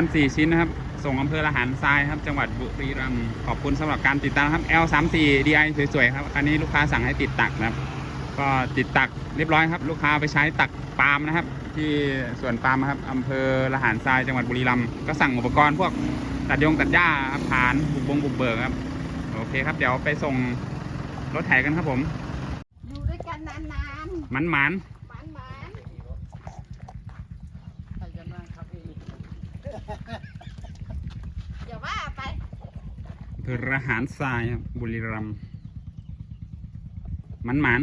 รณ์ 4 ชิ้นนะครับ ส่งอำเภอละหารทรายครับ จังหวัดบุรีรัมย์ ขอบคุณสำหรับการติดตามครับ L34 DI สวยๆครับ อันนี้ลูกค้าสั่งให้ติดตักนะครับ ก็ติดตักเรียบร้อยครับ ลูกค้าเอาไปใช้ตักปาล์มนะครับ ที่สวนปาล์มครับอำเภอละหารทราย จังหวัดบุรีรัมย์ ก็สั่งอุปกรณ์พวกตัดยงตัดหญ้าครับผานบุกบงบุกเบิกครับ โอเคครับ เดี๋ยวไปส่งรถไถกันครับผม อยู่ด้วยกันนานมันหมานๆหวานหวาน ใครจะนั่งครับพี่ เดี๋ยวว่าไปอำเภอละหารทรายครับบุรีรัมย์มันหมาน